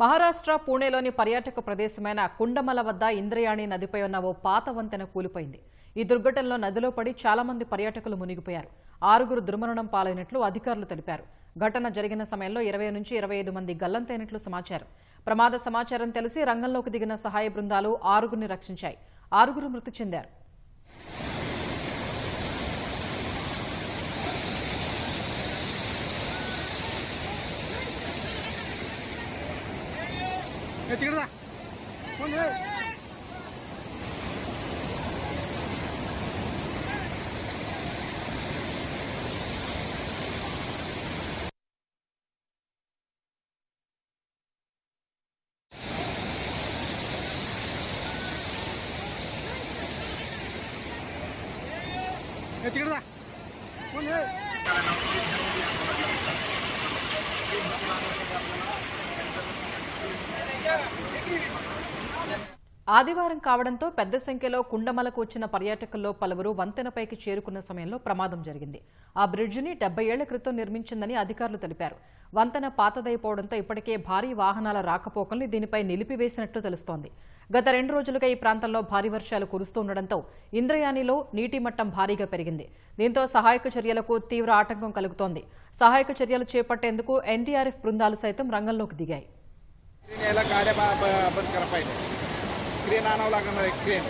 మహారాష్ట్ర పూణేలోని పర్యాటక ప్రదేశమైన కుండమల వద్ద ఇంద్రయాణి నదిపై ఉన్న ఓ పాత వంతెన కూలిపోయింది. ఈ దుర్ఘటనలో నదిలో పడి చాలా మంది పర్యాటకులు మునిగిపోయారు. ఆరుగురు దుర్మరణం పాలైనట్లు అధికారులు తెలిపారు. ఘటన జరిగిన సమయంలో ఇరవై నుంచి ఇరవై ఐదు మంది గల్లంతైనట్లు సమాచారం. ప్రమాద సమాచారం తెలిసి రంగంలోకి దిగిన సహాయ బృందాలు ఆరుగురిని రక్షించాయి. ఆరుగురు మృతి చెందారు. ఏ తిగడదా ఫోన్ ఆదివారం కావడంతో పెద్ద సంఖ్యలో కుండమలకు వచ్చిన పర్యాటకుల్లో పలువురు వంతెనపైకి చేరుకున్న సమయంలో ప్రమాదం జరిగింది. ఆ బ్రిడ్జిని డెబ్బై ఏళ్ళ క్రితం నిర్మించిందని అధికారులు తెలిపారు. వంతెన పాతదైపోవడంతో ఇప్పటికే భారీ వాహనాల రాకపోకల్ని దీనిపై నిలిపివేసినట్లు తెలుస్తోంది. గత రెండు రోజులుగా ఈ ప్రాంతంలో భారీ వర్షాలు కురుస్తుండటంతో ఇంద్రయానిలో నీటి మట్టం భారీగా పెరిగింది. దీంతో సహాయక చర్యలకు తీవ్ర ఆటంకం కలుగుతోంది. సహాయక చర్యలు చేపట్టేందుకు ఎన్డీఆర్ఎఫ్ బృందాలు సైతం రంగంలోకి దిగాయి. यायला गाड्या बंद करा पाहिजे. क्रेन आणावं लागणार आहे क्रेन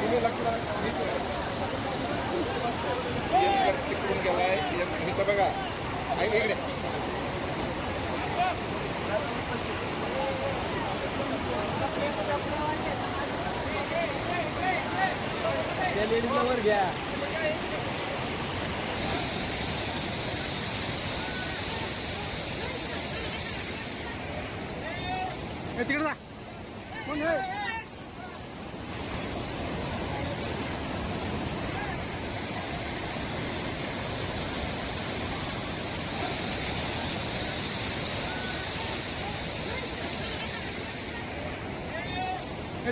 तुम्ही लक्ष द्या. नीट आहे. एक वर तिकडून गेलाय इथं बघा. आहे इकडे? लेडीजला वर घ्या. ए तिकडे जा कोण आहे ए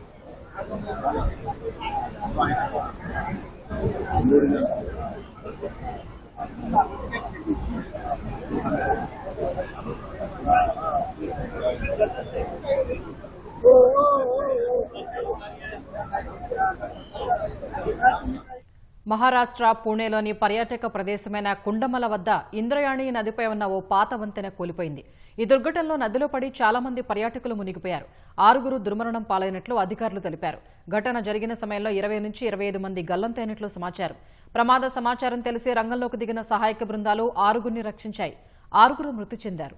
Oh, oh, oh, oh. Maharashtra పూణేలోని పర్యాటక ప్రదేశమైన కుండమల వద్ద ఇంద్రయాణి నదిపై ఉన్న ఓ పాత వంతెన కూలిపోయింది. ఈ దుర్ఘటనలో నదిలో పడి చాలా మంది పర్యాటకులు మునిగిపోయారు. ఆరుగురు దుర్మరణం పాలైనట్లు అధికారులు తెలిపారు. ఘటన జరిగిన సమయంలో ఇరవై నుంచి ఇరవై ఐదు మంది గల్లంతైనట్లు సమాచారం. ప్రమాద సమాచారం తెలిసి రంగంలోకి దిగిన సహాయక బృందాలు ఆరుగురిని రక్షించాయి. ఆరుగురు మృతి చెందారు.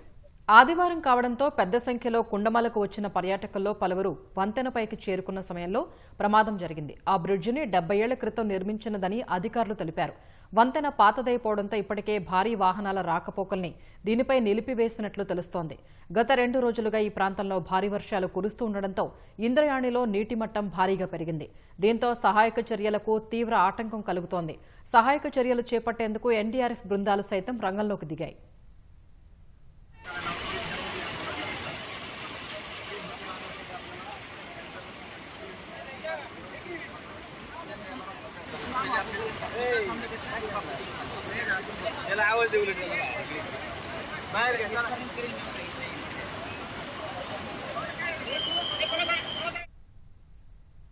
ఆదివారం కావడంతో పెద్ద సంఖ్యలో కుండమలకు వచ్చిన పర్యాటకుల్లో పలువురు వంతెనపైకి చేరుకున్న సమయంలో ప్రమాదం జరిగింది. ఆ బ్రిడ్జిని డెబ్బై ఏళ్ళ క్రితం నిర్మించినదని అధికారులు తెలిపారు. వంతెన పాతదైపోవడంతో ఇప్పటికే భారీ వాహనాల రాకపోకల్ని దీనిపై నిలిపివేసినట్లు తెలుస్తోంది. గత రెండు రోజులుగా ఈ ప్రాంతంలో భారీ వర్షాలు కురుస్తూ ఉండడంతో ఇంద్రయాణిలో నీటి మట్టం భారీగా పెరిగింది. దీంతో సహాయక చర్యలకు తీవ్ర ఆటంకం కలుగుతోంది. సహాయక చర్యలు చేపట్టేందుకు ఎన్డీఆర్ఎఫ్ బృందాలు సైతం రంగంలోకి దిగాయి. يلا عاوز يولد ما يرجع.